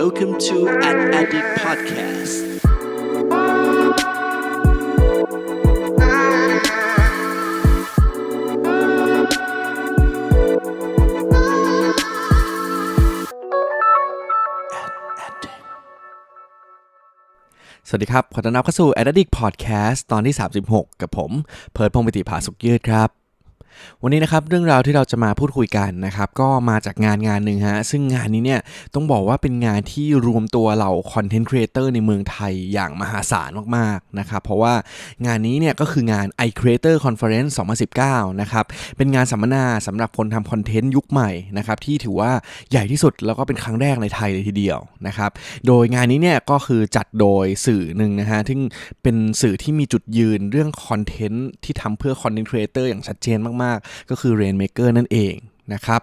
Welcome to An Addict Podcast. สวัสดีครับ ขอต้อนรับเข้าสู่ a d d i c t Podcast ตอนที่ 36 กับผม เพิร์ดพงศ์ปิติภาสุขยืดครับ วันนี้นะครับเรื่องราวที่เราจะมาพูดคุยกันนะครับก็มาจากงานงานหนึ่งฮะซึ่งงานนี้เนี่ยต้องบอกว่าเป็นงานที่รวมตัวเหล่าคอนเทนต์ครีเอเตอร์ในเมืองไทยอย่างมหาศาลมากๆนะครับเพราะว่างานนี้เนี่ยก็คืองาน i Creator Conference 2019นะครับเป็นงานสัมมนาสำหรับคนทำคอนเทนต์ยุคใหม่นะครับที่ถือว่าใหญ่ที่สุดแล้วก็เป็นครั้งแรกในไทยเลยทีเดียวนะครับโดยงานนี้เนี่ยก็คือจัดโดยสื่อหนึ่งนะฮะที่เป็นสื่อที่มีจุดยืนเรื่องคอนเทนต์ที่ทำเพื่อคอนเทนต์ครีเอเตอร์อย่างชัดเจนมากๆ ก็คือ Rainmaker นั่นเอง นะครับ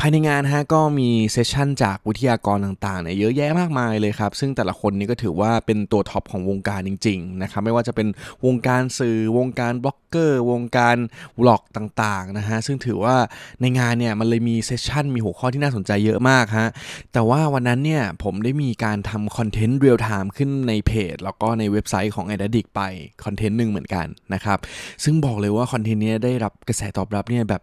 ภายในงานฮะก็มีเซสชั่นจากวิทยากรต่างๆเนี่ยเยอะแยะมากมายเลยครับ ซึ่งแต่ละคนนี้ก็ถือว่าเป็นตัวท็อปของวงการจริงๆนะครับไม่ว่าจะเป็นวงการสื่อวงการบล็อกเกอร์ วงการวล็อกต่างๆนะฮะซึ่งถือว่าในงานเนี่ยมันเลยมีเซสชั่นมีหัวข้อที่น่าสนใจเยอะมากฮะแต่ว่าวันนั้นเนี่ยผมได้มีการทำคอนเทนต์เรียลไทม์ขึ้นในเพจ แล้วก็ในเว็บไซต์ของ a d a d i c ไปคอนเทนต์หนึ่งเหมือนกันนะครับซึ่งบอกเลยว่าคอนเทนต์นี้ได้รับกระแสตอบรับเนี่ยแบบ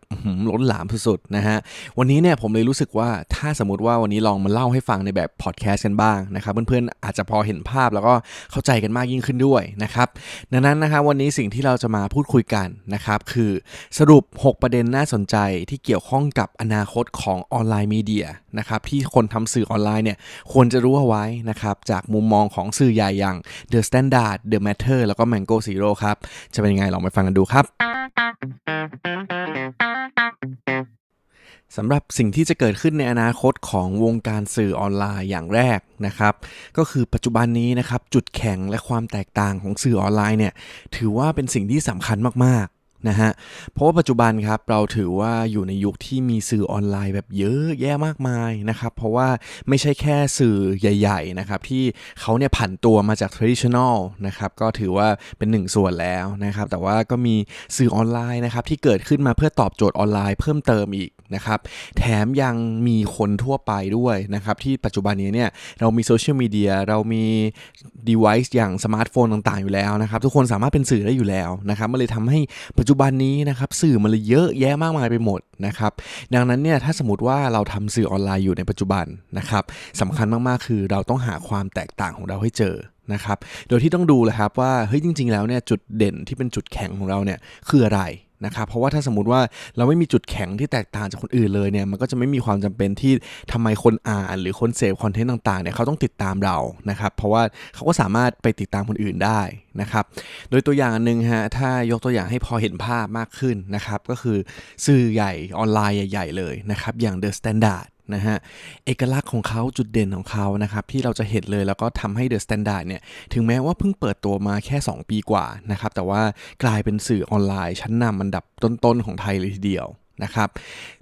ล้นหลามสุดๆนะฮะวันนี้เนี่ยผมเลยรู้สึกว่าถ้าสมมติว่าวันนี้ลองมาเล่าให้ฟังในแบบพอดแคสต์กันบ้างนะครับเพื่อนๆอาจจะพอเห็นภาพแล้วก็เข้าใจกันมากยิ่งขึ้นด้วยนะครับดังนั้นนะครับวันนี้สิ่งที่เราจะมาพูดคุยกันนะครับคือสรุป 6 ประเด็นน่าสนใจที่เกี่ยวข้องกับอนาคตของออนไลน์มีเดียนะครับที่คนทำสื่อออนไลน์เนี่ยควรจะรู้เอาไว้นะครับจากมุมมองของสื่อใหญ่อย่าง The Standard The Matter แล้วก็ Mango Zero ครับจะเป็นยังไงลองไปฟังกันดูครับ สำหรับสิ่งที่จะเกิดขึ้นในอนาคตของวงการสื่อออนไลน์อย่างแรกนะครับ ก็คือปัจจุบันนี้นะครับจุดแข็งและความแตกต่างของสื่อออนไลน์เนี่ยถือว่าเป็นสิ่งที่สำคัญมากๆนะฮะเพราะว่าปัจจุบันครับเราถือว่าอยู่ในยุคที่มีสื่อออนไลน์แบบเยอะแยะมากมายนะครับ เพราะว่าไม่ใช่แค่สื่อใหญ่ๆนะครับที่เขาเนี่ยผันตัวมาจาก traditional นะครับก็ถือว่าเป็นหนึ่งส่วนแล้วนะครับแต่ว่าก็มีสื่อออนไลน์นะครับที่เกิดขึ้นมาเพื่อตอบโจทย์ออนไลน์เพิ่มเติมอีกนะครับ แถมยังมีคนทั่วไปด้วยนะครับ ที่ปัจจุบันนี้เนี่ยเรามีโซเชียลมีเดียเรามี device อย่างสมาร์ทโฟนต่างๆอยู่แล้วนะครับ ทุกคนสามารถเป็นสื่อได้อยู่แล้วนะครับมันเลยทำให้ปัจจุบันนี้นะครับสื่อมันเลยเยอะแยะมากมายไปหมดนะครับ ดังนั้นเนี่ยถ้าสมมติว่าเราทำสื่อออนไลน์อยู่ในปัจจุบันนะครับสำคัญมากๆคือเราต้องหาความแตกต่างของเราให้เจอนะครับ โดยที่ต้องดูเลยครับว่าเฮ้ยจริง ๆ แล้วเนี่ยจุดเด่นที่เป็นจุดแข็งของเราเนี่ยคืออะไร นะครับเพราะว่าถ้าสมมติว่าเราไม่มีจุดแข็งที่แตกต่างจากคนอื่นเลยเนี่ยมันก็จะไม่มีความจำเป็นที่ทำไมคนอ่านหรือคนเสพคอนเทนต์ต่างๆเนี่ยเขาต้องติดตามเรานะครับเพราะว่าเขาก็สามารถไปติดตามคนอื่นได้นะครับโดยตัวอย่างหนึ่งฮะถ้ายกตัวอย่างให้พอเห็นภาพมากขึ้นนะครับก็คือสื่อใหญ่ออนไลน์ใหญ่ ๆ เลยนะครับอย่าง The Standard นะฮะเอกลักษณ์ของเขาจุดเด่นของเขานะครับที่เราจะเห็นเลยแล้วก็ทำให้เดอะสแตนดาร์ดเนี่ยถึงแม้ว่าเพิ่งเปิดตัวมาแค่ 2 ปีกว่านะครับแต่ว่ากลายเป็นสื่อออนไลน์ชั้นนำอันดับต้นๆของไทยเลยทีเดียว นะครับ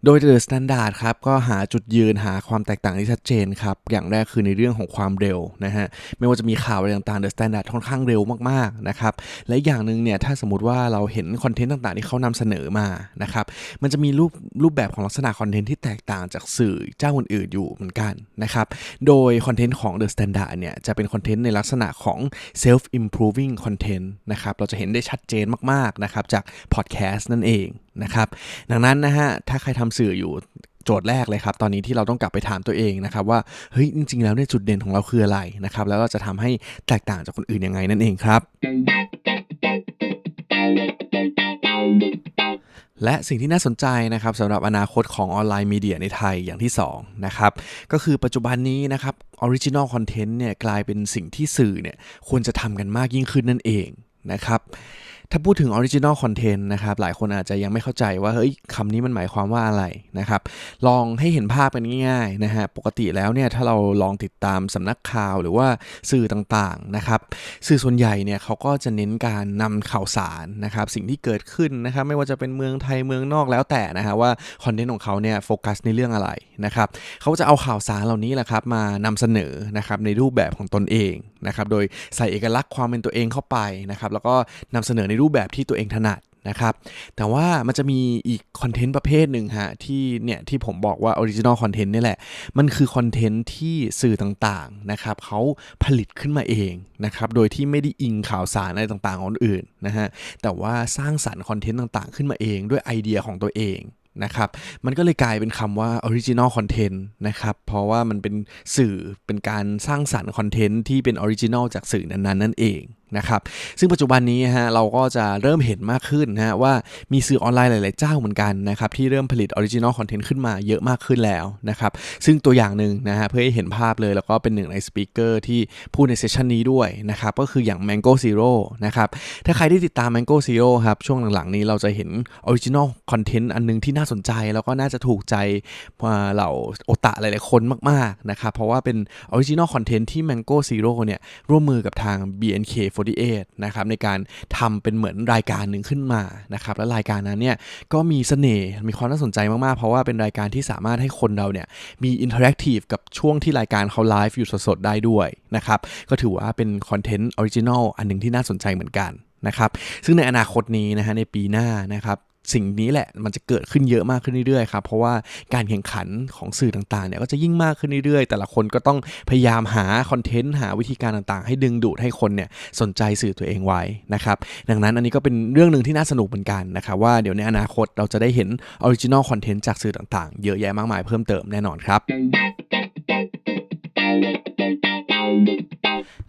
โดย The Standard ครับก็หาจุดยืนหาความแตกต่างที่ชัดเจนครับ อย่างแรกคือในเรื่องของความเร็วนะฮะ ไม่ว่าจะมีข่าวอะไรต่างๆ The Standard ค่อนข้างเร็วมากๆนะครับ และอย่างหนึ่งเนี่ยถ้าสมมติว่าเราเห็นคอนเทนต์ต่างๆ ที่เขานำเสนอมานะครับ มันจะมีรูปรูปแบบของลักษณะคอนเทนต์ที่แตกต่างจากสื่อเจ้าอื่นๆอยู่เหมือนกันนะครับ โดยคอนเทนต์ของ The Standard เนี่ยจะเป็นคอนเทนต์ในลักษณะของ self improving content นะครับ เราจะเห็นได้ชัดเจนมากๆนะครับจากพอดแคสต์นั่นเอง นะครับ ดังนั้นนะฮะ ถ้าใครทำสื่ออยู่โจทย์แรกเลยครับ ตอนนี้ที่เราต้องกลับไปถามตัวเองนะครับว่า เฮ้ย จริง ๆ แล้วเนี่ยจุดเด่นของเราคืออะไรนะครับ แล้วเราจะทำให้แตกต่างจากคนอื่นยังไงนั่นเองครับและสิ่งที่น่าสนใจนะครับสำหรับอนาคตของออนไลน์มีเดียในไทยอย่างที่2นะครับก็คือปัจจุบันนี้นะครับออริจินอลคอนเทนต์เนี่ยกลายเป็นสิ่งที่สื่อเนี่ยควรจะทำกันมากยิ่งขึ้นนั่นเองนะครับ ถ้าพูดถึง Original Content นะครับ หลายคนอาจจะยังไม่เข้าใจว่า เฮ้ยคำนี้มันหมายความว่าอะไรนะครับ ลองให้เห็นภาพกันง่ายๆนะฮะ ปกติแล้วเนี่ย ถ้าเราลองติดตามสำนักข่าวหรือว่าสื่อต่างๆนะครับ สื่อส่วนใหญ่เนี่ยเขาก็จะเน้นการนำข่าวสารนะครับ สิ่งที่เกิดขึ้นนะครับ ไม่ว่าจะเป็นเมืองไทยเมืองนอกแล้วแต่นะฮะว่าคอนเทนต์ของเขาเนี่ยโฟกัสในเรื่องอะไรนะครับ เขาจะเอาข่าวสารเหล่านี้แหละครับมานำเสนอนะครับในรูปแบบของตนเองนะครับ โดยใส่เอกลักษณ์ความเป็นตัวเองเข้าไปนะครับ แล้วก็นำเสนอในรูปูปแบบที่ตัวเองถนัดนะครับ แต่ว่ามันจะมีอีกคอนเทนต์ประเภทหนึ่งฮะที่เนี่ยที่ผมบอกว่าออริจินอลคอนเทนต์นี่แหละ มันคือคอนเทนต์ที่สื่อต่างๆนะครับเขาผลิตขึ้นมาเองนะครับโดยที่ไม่ได้อิงข่าวสารอะไรต่างๆของคนอื่นนะฮะแต่ว่าสร้างสรรค์คอนเทนต์ต่างๆ ขึ้นมาเองด้วยไอเดียของตัวเองนะครับ มันก็เลยกลายเป็นคำว่า original content นะครับ เพราะว่ามันเป็นสื่อเป็นการสร้างสรรค์คอนเทนต์ที่เป็นออริจินอลจากสื่อนั้นๆ นั่นเอง นะครับ ซึ่งปัจจุบันนี้ฮะเราก็จะเริ่มเห็นมากขึ้นนะฮะว่ามีสื่อออนไลน์หลาย ๆ เจ้าเหมือนกันนะครับที่เริ่มผลิตออริจินอลคอนเทนต์ขึ้นมาเยอะมากขึ้นแล้วนะครับ ซึ่งตัวอย่างหนึ่งนะฮะเพื่อให้เห็นภาพเลยแล้วก็เป็นหนึ่งในสปีกเกอร์ที่พูดในเซสชันนี้ด้วยนะครับก็คืออย่าง Mango Zero นะครับถ้าใครที่ติดตาม Mango Zero ครับช่วงหลัง ๆ นี้เราจะเห็นออริจินอลคอนเทนต์อันนึงที่น่าสนใจแล้วก็น่าจะถูกใจเหล่าโอตะหลาย ๆ คนมาก ๆ นะครับเพราะว่าเป็นออริจินอลคอนเทนต์ที่ Mango Zero เนี่ยร่วมมือกับทาง BNK48 นะครับในการทำเป็นเหมือนรายการหนึ่งขึ้นมานะครับและรายการนั้นเนี่ยก็มีเสน่ห์มีความน่าสนใจมากๆ เพราะว่าเป็นรายการที่สามารถให้คนเราเนี่ยมีอินเทอร์แอคทีฟกับช่วงที่รายการเขาไลฟ์อยู่สดๆได้ด้วยนะครับก็ถือว่าเป็นคอนเทนต์ออริจินอลอันหนึ่งที่น่าสนใจเหมือนกันนะครับซึ่งในอนาคตนี้นะฮะในปีหน้านะครับ สิ่งนี้แหละมันจะเกิดขึ้นเยอะมากขึ้นเรื่อยๆครับเพราะว่าการแข่งขันของสื่อต่างๆเนี่ยก็จะยิ่งมากขึ้นเรื่อยๆ แต่ละคนก็ต้องพยายามหาคอนเทนต์หาวิธีการต่างๆ ให้ดึงดูดให้คนเนี่ยสนใจสื่อตัวเองไว้นะครับดังนั้นอันนี้ก็เป็นเรื่องหนึ่งที่น่าสนุกเหมือนกันนะครับว่าเดี๋ยวในอนาคตเราจะได้เห็นออริจินอลคอนเทนต์จากสื่อต่างๆ เยอะแยะมากมายเพิ่มเติมแน่นอนครับ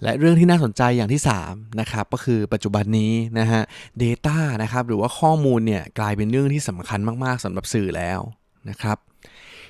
และเรื่องที่น่าสนใจอย่างที่ 3 นะครับ ก็คือปัจจุบันนี้นะฮะ Data นะครับหรือว่าข้อมูลเนี่ยกลายเป็นเรื่องที่สำคัญมากๆสำหรับสื่อแล้วนะครับ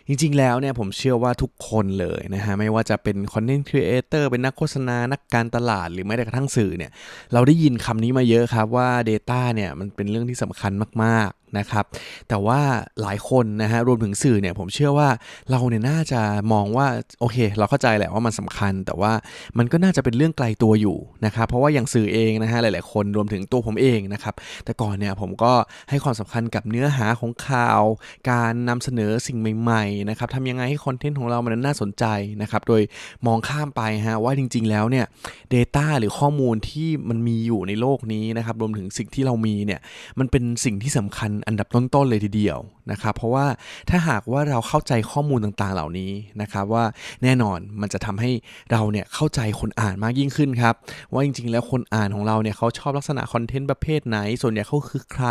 จริงๆ แล้วเนี่ยผมเชื่อว่าทุกคนเลยนะฮะไม่ว่าจะเป็นคอนเทนต์ครีเอเตอร์เป็นนักโฆษณา นักการตลาดหรือแม้แต่กระทั่งสื่อเนี่ยเราได้ยินคำนี้มาเยอะครับว่า Data เนี่ยมันเป็นเรื่องที่สำคัญมากๆ นะครับ แต่ว่าหลายคนนะฮะรวมถึงสื่อเนี่ยผมเชื่อว่าเราเนี่ยน่าจะมองว่าโอเค เราเข้าใจแหละว่ามันสำคัญ แต่ว่ามันก็น่าจะเป็นเรื่องไกลตัวอยู่นะครับเพราะว่าอย่างสื่อเองนะฮะหลาย ๆ คนรวมถึงตัวผมเองนะครับแต่ก่อนเนี่ยผมก็ให้ความสำคัญกับเนื้อหาของข่าว การนำเสนอสิ่งใหม่ๆนะครับทำยังไงให้คอนเทนต์ของเรามันน่าสนใจนะครับโดยมองข้ามไปฮะว่าจริง ๆ แล้วเนี่ย Data หรือข้อมูลที่มันมีอยู่ในโลกนี้นะครับรวมถึงสิ่งที่เรามีเนี่ยมันเป็นสิ่งที่สำคัญอันดับต้นๆเลยทีเดียวนะครับเพราะว่าถ้าหากว่าเราเข้าใจข้อมูลต่างๆเหล่านี้นะครับว่าแน่นอนมันจะทำให้เราเนี่ยเข้าใจคนอ่านมากยิ่งขึ้นครับว่าจริงๆ แล้วคนอ่านของเราเนี่ยเขาชอบลักษณะคอนเทนต์ประเภทไหน ส่วนใหญ่เขาคือใคร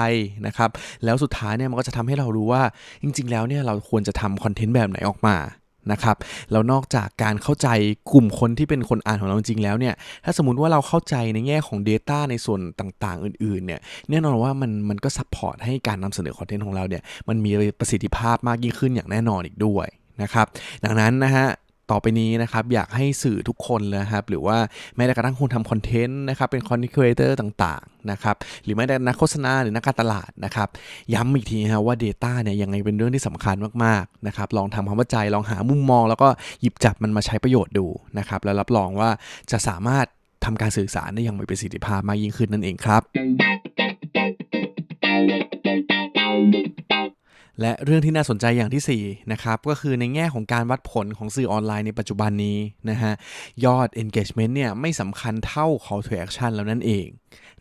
นะครับแล้วสุดท้ายเนี่ยมันก็จะทำให้เรารู้ว่าจริง ๆ แล้วเนี่ยเราควรจะทำคอนเทนต์แบบไหนออกมา นะครับแล้วนอกจากการเข้าใจกลุ่มคนที่เป็นคนอ่านของเราจริงแล้วเนี่ยถ้าสมมติว่าเราเข้าใจในแง่ของ Data ในส่วนต่างๆ อื่นๆเนี่ยแน่นอนว่ามันมันก็ซัพพอร์ตให้การนำเสนอคอนเทนต์ของเราเนี่ยมันมีประสิทธิภาพมากยิ่งขึ้นอย่างแน่นอนอีกด้วยนะครับดังนั้นนะฮะ ต่อไปนี้นะครับอยากให้สื่อทุกคนเลยครับหรือว่าแม้แต่กระทั่งคนทำคอนเทนต์นะครับเป็นคอนเทนต์ครีเอเตอร์ต่างๆนะครับหรือแม้แต่นักโฆษณาหรือนักการตลาดนะครับย้ำอีกทีฮะว่า Data เนี่ยยังไงเป็นเรื่องที่สำคัญมากๆนะครับลองทำความเข้าใจลองหามุมมอง แล้วก็หยิบจับมันมาใช้ประโยชน์ดูนะครับแล้วรับรองว่าจะสามารถทำการสื่อสารได้อย่างมีประสิทธิภาพมากยิ่งขึ้นนั่นเองครับ และเรื่องที่น่าสนใจอย่างที่4นะครับก็คือในแง่ของการวัดผลของสื่อออนไลน์ในปัจจุบันนี้นะฮะยอด engagement เนี่ยไม่สำคัญเท่า call to action แล้วนั่นเอง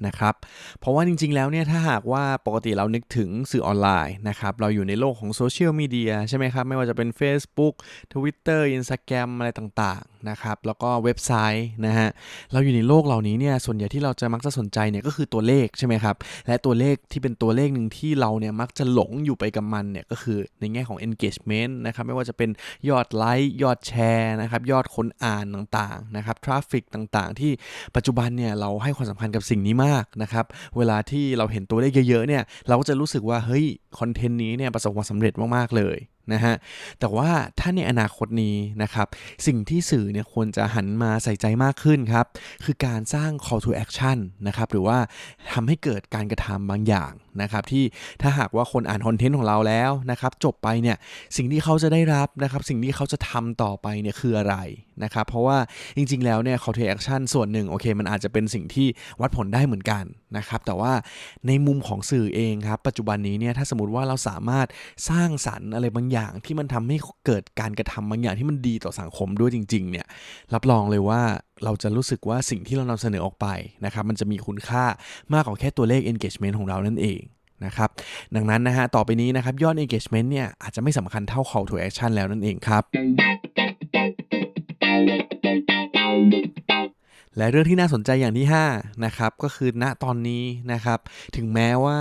นะครับเพราะว่าจริงๆแล้วเนี่ยถ้าหากว่าปกติเรานึกถึงสื่อออนไลน์นะครับเราอยู่ในโลกของโซเชียลมีเดียใช่ไหมครับไม่ว่าจะเป็น Facebook Twitter Instagram อะไรต่างๆ นะครับแล้วก็เว็บไซต์นะฮะเราอยู่ในโลกเหล่านี้เนี่ยส่วนใหญ่ที่เราจะมักจะสนใจเนี่ยก็คือตัวเลขใช่ไหมครับและตัวเลขที่เป็นตัวเลขหนึ่งที่เราเนี่ยมักจะหลงอยู่ไปกับมันเนี่ยก็คือในแง่ของ engagement นะครับไม่ว่าจะเป็นยอดไลค์ยอดแชร์นะครับยอดคนอ่านต่างๆนะครับทราฟฟิกต่างๆ ที่ปัจจุบันเนี่ยเราให้ความสำคัญกับสิ่งนี้มากนะครับเวลาที่เราเห็นตัวเลขเยอะๆเนี่ยเราก็จะรู้สึกว่าเฮ้ยคอนเทนต์นี้เนี่ยประสบความสำเร็จมากๆเลยนะฮะแต่ว่าถ้าในอนาคตนี้นะครับ สิ่งที่สื่อเนี่ยควรจะหันมาใส่ใจมากขึ้นครับ คือการสร้าง call to action นะครับ หรือว่าทำให้เกิดการกระทำบางอย่างนะครับที่ถ้าหากว่าคนอ่านคอนเทนต์ของเราแล้วนะครับจบไปเนี่ยสิ่งที่เขาจะได้รับนะครับสิ่งที่เขาจะทำต่อไปเนี่ยคืออะไรนะครับเพราะว่าจริงๆแล้วเนี่ย call to action ส่วนหนึ่งโอเค มันอาจจะเป็นสิ่งที่วัดผลได้เหมือนกันนะครับแต่ว่าในมุมของสื่อเองครับปัจจุบันนี้เนี่ยถ้าสมมติว่าเราสามารถสร้างสรรค์อะไรบางอย่างที่มันทำให้เกิดการกระทำบางอย่างที่มันดีต่อสังคมด้วยจริงๆเนี่ยรับรองเลยว่า เราจะรู้สึกว่าสิ่งที่เรานำเสนอออกไปนะครับมันจะมีคุณค่ามากกว่าแค่ตัวเลข engagement ของเรานั่นเองนะครับดังนั้นนะฮะต่อไปนี้นะครับยอด engagement เนี่ยอาจจะไม่สำคัญเท่า call to action แล้วนั่นเองครับ และเรื่องที่น่าสนใจอย่างที่5นะครับก็คือณตอนนี้นะครับถึงแม้ว่า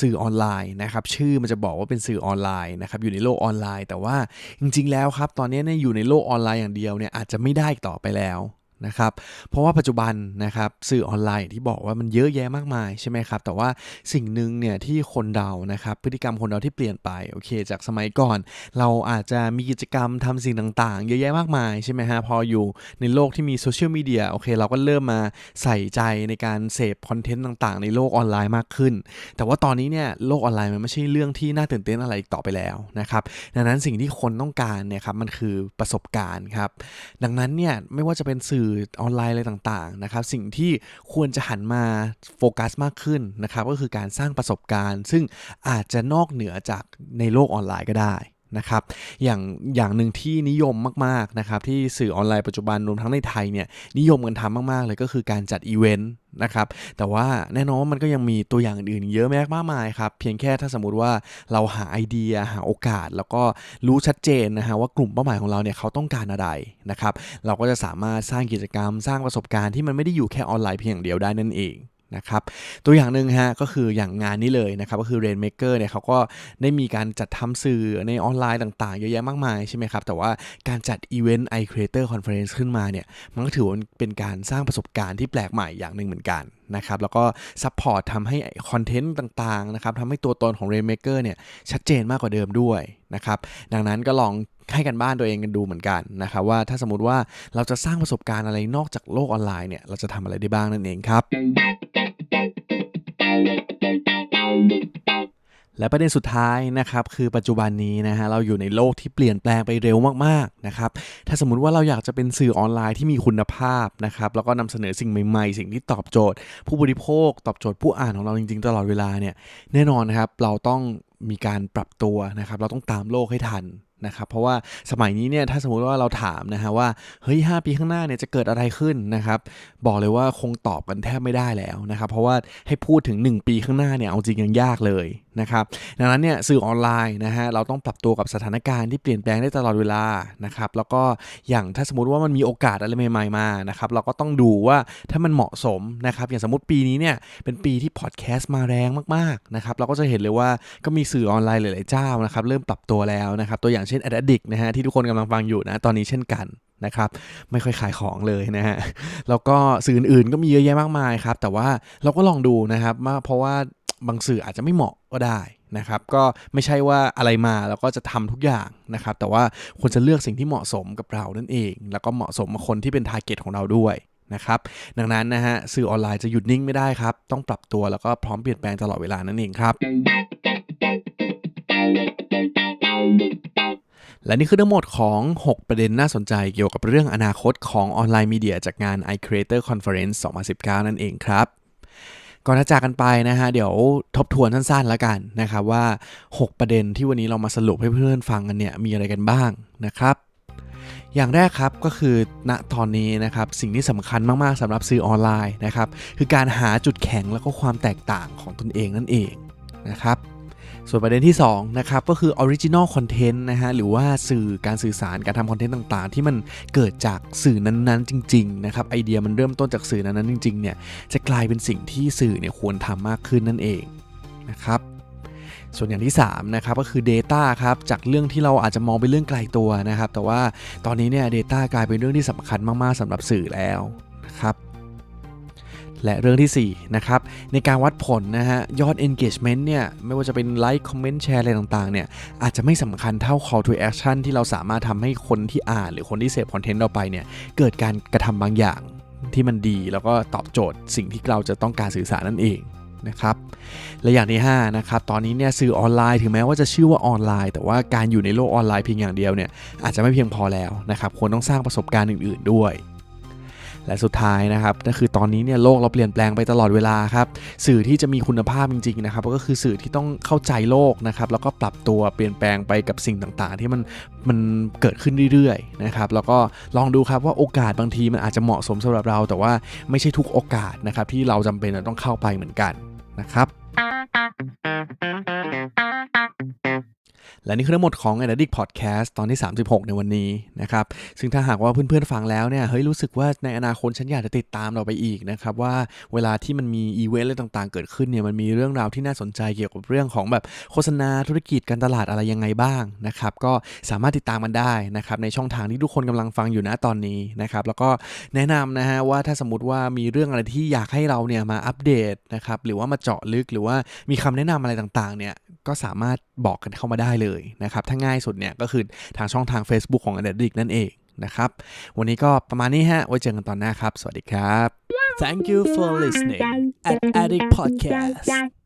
สื่อออนไลน์นะครับชื่อมันจะบอกว่าเป็นสื่อออนไลน์นะครับอยู่ในโลกออนไลน์ แต่ว่าจริง ๆ แล้วครับตอนนี้เนี่ยอยู่ในโลกออนไลน์อย่างเดียวเนี่ยอาจจะไม่ได้อีกต่อไปแล้ว นะครับ เพราะว่าปัจจุบันนะครับสื่อออนไลน์ที่บอกว่ามันเยอะแยะมากมายใช่ไหมครับ แต่ว่าสิ่งหนึ่งเนี่ยที่คนเรานะครับพฤติกรรมคนเราที่เปลี่ยนไปโอเค จากสมัยก่อน เราอาจจะมีกิจกรรมทำสิ่งต่าง ๆ เยอะแยะมากมายใช่ไหมฮะพออยู่ในโลกที่มีโซเชียลมีเดียโอเค เราก็เริ่มมาใส่ใจในการเสพคอนเทนต์ต่าง ๆ ในโลกออนไลน์มากขึ้น แต่ว่าตอนนี้เนี่ยโลกออนไลน์มันไม่ใช่เรื่องที่น่าตื่นเต้นอะไรอีกต่อไปแล้วนะครับดังนั้นสิ่งที่คนต้องการเนี่ยครับมันคือประสบการณ์ครับดังนั้นเนี่ยไม่ว่าจะเป็นสื่อออนไลน์อะไรต่างๆนะครับสิ่งที่ควรจะหันมาโฟกัสมากขึ้นนะครับก็คือการสร้างประสบการณ์ ซึ่งอาจจะนอกเหนือจากในโลกออนไลน์ก็ได้ นะครับอย่างอย่างหนึ่งที่นิยมมากๆนะครับที่สื่อออนไลน์ปัจจุบันรวมทั้งในไทยเนี่ยนิยมกันทำมากๆเลยก็คือการจัดอีเวนต์นะครับแต่ว่าแน่นอนว่ามันก็ยังมีตัวอย่างอื่นเยอะแยะมากมายครับเพียงแค่ถ้าสมมติว่าเราหาไอเดียหาโอกาส แล้วก็รู้ชัดเจนนะฮะว่ากลุ่มเป้าหมายของเราเนี่ยเขาต้องการอะไรนะครับเราก็จะสามารถสร้างกิจกรรม สร้างประสบการณ์ที่มันไม่ได้อยู่แค่ออนไลน์เพียงอย่างเดียวได้นั่นเอง นะครับตัวอย่างหนึ่งฮะก็คืออย่างงานนี้เลยนะครับก็คือ Rainmaker เนี่ยเขาก็ได้มีการจัดทำสื่อในออนไลน์ต่าง ๆ เยอะแยะมากมายใช่ไหมครับแต่ว่าการจัดอีเวนต์ i Creator Conference ขึ้นมาเนี่ยมันก็ถือว่าเป็นการสร้างประสบการณ์ที่แปลกใหม่อย่างหนึ่งเหมือนกันนะครับแล้วก็ซัพพอร์ตทำให้คอนเทนต์ต่างๆนะครับทำให้ตัวตนของ Rainmaker เนี่ยชัดเจนมากกว่าเดิมด้วยนะครับดังนั้นก็ลองให้กันบ้านตัวเองกันดูเหมือนกันนะครับว่าถ้าสมมติว่าเราจะสร้างประสบการณ์อะไรนอกจากโลกออนไลน์เนี่ยเราจะทำอะไรได้บ้างนั่นเองครับ และประเด็นสุดท้ายนะครับคือปัจจุบันนี้นะฮะเราอยู่ในโลกที่เปลี่ยนแปลงไปเร็วมากๆนะครับถ้าสมมติว่าเราอยากจะเป็นสื่อออนไลน์ที่มีคุณภาพนะครับแล้วก็นำเสนอสิ่งใหม่ๆ สิ่งที่ตอบโจทย์ ผู้บริโภคตอบโจทย์ผู้อ่านของเราจริงๆ ตลอดเวลาเนี่ยแน่นอนนะครับเราต้องมีการปรับตัวนะครับเราต้องตามโลกให้ทันนะครับเพราะว่าสมัยนี้เนี่ยถ้าสมมุติว่าเราถามนะฮะว่าเฮ้ยหปีข้างหน้าเนี่ยจะเกิดอะไรขึ้นนะครับบอกเลยว่าคงตอบกันแทบไม่ได้แล้วนะครับเพราะว่าให้พูดถึง 1 ปีข้างหน้าเนี่ยเอาจริงยังยากเลยนะครับดังนั้นเนี่ยสื่อออนไลน์นะฮะเราต้องปรับตัวกับสถานการณ์ที่เปลี่ยนแปลงได้ตลอดเวลานะครับแล้วก็อย่างถ้าสมมติว่ามันมีโอกาสอะไรใหม่ๆมานะครับเราก็ต้องดูว่าถ้ามันเหมาะสมนะครับอย่างสมมติปีนี้เนี่ยเป็นปีที่พอดแคสต์มาแรงมากๆนะครับเราก็จะเห็นเลยว่าก็มีสื่อออนไลน์หลายๆเจ้านะครับเริ่มปรับตัวแล้วนะครับตัวอย่างเช่น Addict นะฮะที่ทุกคนกำลังฟังอยู่นะตอนนี้เช่นกันนะครับไม่ค่อยขายของเลยนะฮะแล้วก็สื่ออื่นๆก็มีเยอะแยะมากมายครับแต่ว่าเราก็ลองดูนะครับเพราะว่า บางสื่ออาจจะไม่เหมาะก็ได้นะครับ ก็ไม่ใช่ว่าอะไรมาเราก็จะทำทุกอย่างนะครับ แต่ว่าควรจะเลือกสิ่งที่เหมาะสมกับเรานั่นเอง แล้วก็เหมาะสมกับคนที่เป็นทาร์เก็ตของเราด้วยนะครับ ดังนั้นนะฮะสื่อออนไลน์จะหยุดนิ่งไม่ได้ครับ ต้องปรับตัวแล้วก็พร้อมเปลี่ยนแปลงตลอดเวลานั่นเองครับและนี่คือทั้งหมดของ 6 ประเด็นน่าสนใจเกี่ยวกับเรื่องอนาคตของออนไลน์มีเดียจากงาน iCreator Conference 2019 นั่นเองครับ ก่อนจะจากกันไปนะฮะเดี๋ยวทบทวนสั้นๆแล้วกันนะครับว่า 6 ประเด็นที่วันนี้เรามาสรุปให้เพื่อนๆฟังกันเนี่ยมีอะไรกันบ้างนะครับอย่างแรกครับก็คือณตอนนี้นะครับสิ่งที่สำคัญมากๆสำหรับสื่อออนไลน์นะครับคือการหาจุดแข็งแล้วก็ความแตกต่างของตนเองนั่นเองนะครับ ส่วนประเด็นที่2นะครับก็คือ Original Content นะฮะหรือว่าสื่อการสื่อสารการทำคอนเทนต์ต่างๆ ที่มันเกิดจากสื่อนั้นๆ จริงๆนะครับไอเดียมันเริ่มต้นจากสื่อนั้นๆจริงๆเนี่ยจะกลายเป็นสิ่งที่สื่อเนี่ยควรทำมากขึ้นนั่นเองนะครับส่วนอย่างที่3นะครับก็คือ Data ครับจากเรื่องที่เราอาจจะมองเป็นเรื่องไกลตัวนะครับแต่ว่าตอนนี้เนี่ย Data กลายเป็นเรื่องที่สำคัญมากๆสำหรับสื่อแล้วนะครับ และเรื่องที่ 4 นะครับ ในการวัดผลนะฮะ ยอด engagement เนี่ย ไม่ว่าจะเป็นไลค์คอมเมนต์แชร์อะไรต่างๆ เนี่ย อาจจะไม่สำคัญเท่า call to action ที่เราสามารถทำให้คนที่อ่าน หรือคนที่เสพคอนเทนต์เราไปเนี่ย เกิดการกระทำบางอย่างที่มันดีแล้วก็ตอบโจทย์สิ่งที่เราจะต้องการสื่อสารนั่นเองนะครับและอย่างที่ 5 นะครับ ตอนนี้เนี่ยสื่อออนไลน์ถึงแม้ว่าจะชื่อว่าออนไลน์ แต่ว่าการอยู่ในโลกออนไลน์เพียงอย่างเดียวเนี่ยอาจจะไม่เพียงพอแล้วนะครับควรต้องสร้างประสบการณ์อื่น ๆด้วย และสุดท้ายนะครับก็คือตอนนี้เนี่ยโลกเราเปลี่ยนแปลงไปตลอดเวลาครับสื่อที่จะมีคุณภาพจริงๆนะครับก็คือสื่อที่ต้องเข้าใจโลกนะครับแล้วก็ปรับตัวเปลี่ยนแปลงไปกับสิ่งต่างๆ ที่มันมันเกิดขึ้นเรื่อยๆนะครับแล้วก็ลองดูครับว่าโอกาสบางทีมันอาจจะเหมาะสมสำหรับเรา แต่ว่าไม่ใช่ทุกโอกาสนะครับที่เราจำเป็นจะต้องเข้าไปเหมือนกันนะครับ และนี่คือทั้งหมดของ a d d i c t Podcast ตอนที่ 36 ในวันนี้นะครับ ซึ่งถ้าหากว่าเพื่อนๆฟังแล้วเนี่ย เฮ้ยรู้สึกว่าในอนาคตฉันอยากจะติดตามเราไปอีกนะครับ ว่าเวลาที่มันมีอีเวนต์อะไรต่างๆ เกิดขึ้นเนี่ย มันมีเรื่องราวที่น่าสนใจเกี่ยวกับเรื่องของแบบโฆษณาธุรกิจการตลาดอะไรยังไงบ้างนะครับ ก็สามารถติดตามมันได้นะครับในช่องทางที่ทุกคนกำลังฟังอยู่นะตอนนี้นะครับ แล้วก็แนะนำนะฮะว่าถ้าสมมติว่ามีเรื่องอะไรที่อยากให้เราเนี่ยมาอัปเดตนะครับหรือว่ามาเจาะลึกหรือว่ามีคำแนะนำอะไรต่างๆเนี่ย ก็สามารถบอกกันเข้ามาได้เลยนะครับ ถ้าง่ายสุดเนี่ยก็คือทางช่องทาง Facebook ของ a d d i c t นั่นเองนะครับ วันนี้ก็ประมาณนี้ฮะ ไว้เจอกันตอนหน้าครับ สวัสดีครับ Thank you for listening at Addict Podcast